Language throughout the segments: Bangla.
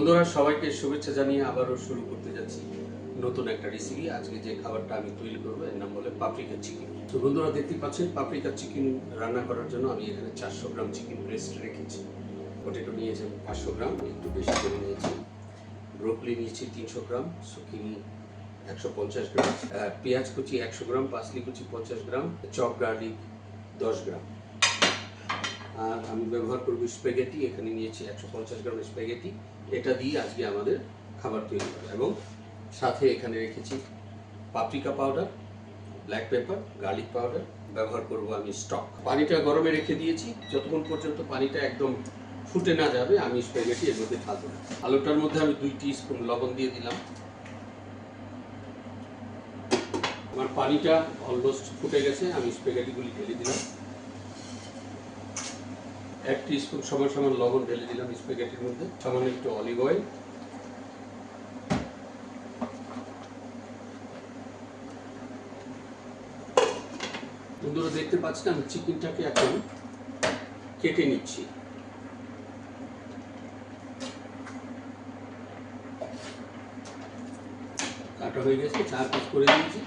বন্ধুরা, সবাইকে শুভেচ্ছা জানিয়ে আবারও শুরু করতে যাচ্ছি নতুন একটা রেসিপি আজকে যে খাবারটা আমি তৈরি করব, এর নাম বলে পাপরিকা চিকেন তো বন্ধুরা, দেখতে পাচ্ছেন পাপরিকা চিকেন রান্না করার জন্য আমি এখানে চারশো গ্রাম চিকেন ব্রেস্ট রেখেছি। পটেটো নিয়েছি পাঁচশো গ্রাম, একটু বেশি করে নিয়েছি। ব্রোকলি নিয়েছি তিনশো গ্রাম সুকিনি একশো পঞ্চাশ গ্রাম। পেঁয়াজ কুচি একশো গ্রাম পাসলি কুচি পঞ্চাশ গ্রাম, চপ গার্লিক দশ গ্রাম। আর আমি ব্যবহার করব স্প্যাগেটি এখানে নিয়েছি একশো পঞ্চাশ গ্রাম স্প্যাগেটি এটা দিয়ে আজকে আমাদের খাবার তৈরি হবে এবং সাথে এখানে রেখেছি paprika powder black pepper garlic powder ব্যবহার করব আমি স্টক পানিটা গরমে রেখে দিয়েছি। যতক্ষণ পর্যন্ত পানিটা একদম ফুটে না যাবে, আমি স্প্যাগেটি এর মধ্যে ঢালবো আলুটার মধ্যে আমি দুই স্পুন লবণ দিয়ে দিলাম। আমার পানিটা অলমোস্ট ফুটে গেছে, আমি স্প্যাগেটিগুলি ঢেলে দিলাম। এক স্পুন সমান সমান লবণ ঢেলে দিলাম স্প্যাগেটির মধ্যে। সামান্য একটু অলিভ অয়েল বন্ধুরা, দেখতে পাচ্ছেন আমি চিকেনটাকে এখন কেটে নিচ্ছি। কাটা হয়ে গেছে, চার পিস করে দিয়েছি।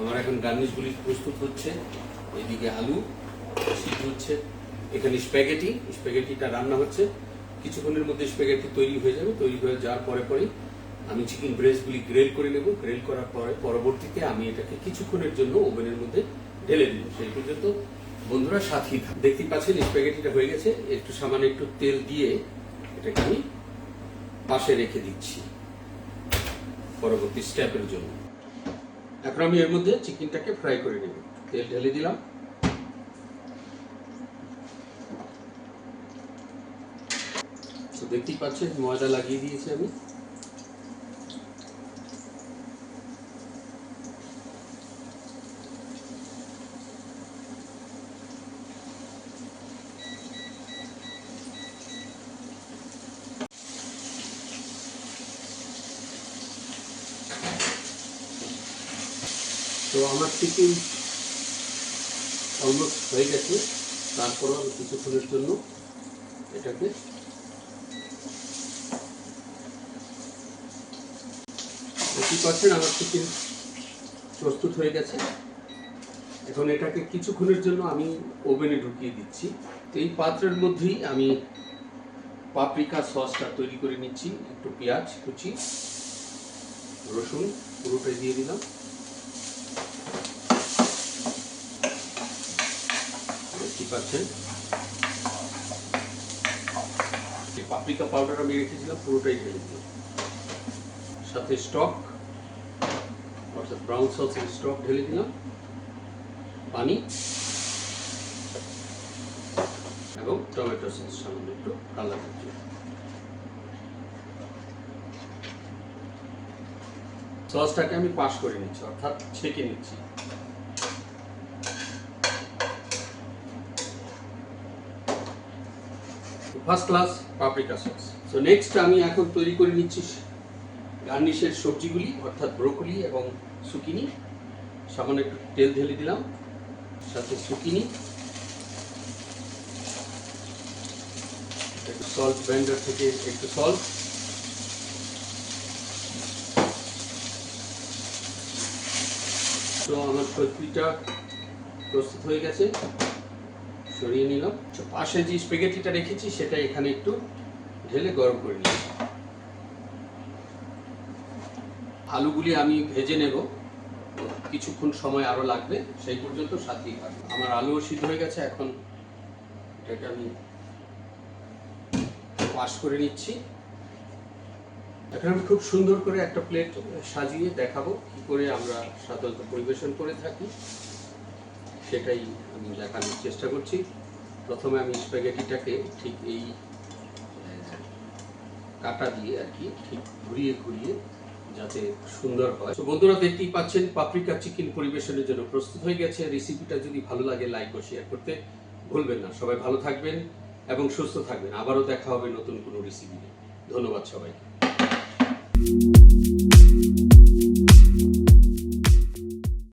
আমার এখন গার্নিশগুলি প্রস্তুত হচ্ছে। এদিকে আলু সিদ্ধ হচ্ছে। এখানে স্প্যাগেটি স্প্যাগেটিটা রান্না হচ্ছে। কিছুক্ষণের মধ্যে স্প্যাগেটি তৈরি হয়ে যাবে। তৈরি হয়ে যাওয়ার পরে পরে আমি চিকেন ব্রেস্টগুলি গ্রেল করে নেব। গ্রেল করার পরে পরবর্তীতে আমি এটাকে কিছুক্ষণের জন্য ওভেনের মধ্যে ঢেলে দিব। সেই পর্যন্ত বন্ধুরা সাথেই থাক। দেখতেই পাচ্ছেন স্প্যাগেটিটা হয়ে গেছে। একটু সামান্য একটু তেল দিয়ে এটাকে আমি পাশে রেখে দিচ্ছি পরবর্তী স্টেপের জন্য। এখন আমি এর মধ্যে চিকেনটাকে ফ্রাই করে নেব। তেল ঢেলে দিলাম। তো দেখতেই পাচ্ছেন, ময়দা লাগিয়ে দিয়েছি আমি। তো আমার চিকেন অলমোস্ট হয়ে গেছে তারপরও আমি কিছুক্ষণের জন্য এটাকে দেখতেই পাচ্ছেন আমার চিকেন প্রস্তুত হয়ে গেছে। এখন এটাকে কিছুক্ষণের জন্য আমি ওভেনে ঢুকিয়ে দিচ্ছি। এই পাত্রের মধ্যেই আমি পাপরিকা সসটা তৈরি করে নিচ্ছি, একটু পেঁয়াজ, কুচি, রসুন, পুরোটাই দিয়ে দিলাম। দেখতে পাচ্ছেন? পাপরিকা পাউডার আমি রেখেছিলাম, পুরোটাই ঢেলে দিলাম। সাথে স্টক অর্থাৎ ব্রাউন সসের স্টক ঢেলে দিলাম, পানি, এবং টমেটো সস সামান্য একটু কালার হচ্ছে সসটাকে আমি পাস করে নিচ্ছি, অর্থাৎ ছেঁকে নিচ্ছি। First class paprika sauce so next আমি এখন তৈরি করে নিচ্ছি গার্নিশের সবজিগুলি, অর্থাৎ ব্রোকলি এবং সুকিনি, সামান্য একটু তেল ঢেলে দিলাম, সাথে সুকিনি, একটু সল্ট ব্লেন্ডার থেকে একটু সল্ট তো আমার সবজিটা প্রস্তুত হয়ে গেছে, সরিয়ে নিলাম। পাশে যে স্পেগেটিটা রেখেছি, সেটা এখানে একটু ঢেলে গরম করে নিয়েছি আলুগুলি আমি ভেজে নেব। কিছুক্ষণ সময় আরও লাগবে, সেই পর্যন্ত সাথেই থাকবে। আমার আলুও সিদ্ধ হয়ে গেছে, এখন এটাকে আমি ওয়াশ করে নিচ্ছি। এখন আমি খুব সুন্দর করে একটা প্লেট সাজিয়ে দেখাবো কি করে আমরা সাধারণত পরিবেশন করে থাকি। সেটাই আমি দেখানোর চেষ্টা করছি। প্রথমে আমি স্প্যাগেটিটাকে ঠিক এই কাটা দিয়ে আর কি ঠিক ঘুরিয়ে ঘুরিয়ে যাতে সুন্দর হয়। তো বন্ধুরা, দেখতেই পাচ্ছেন, পাপরিকা চিকেন পরিবেশনের জন্য প্রস্তুত হয়ে গেছে। রেসিপিটা যদি ভালো লাগে লাইক ও শেয়ার করতে ভুলবেন না। সবাই ভালো থাকবেন এবং সুস্থ থাকবেন। আবারও দেখা হবে নতুন কোনো রেসিপি ধন্যবাদ সবাইকে।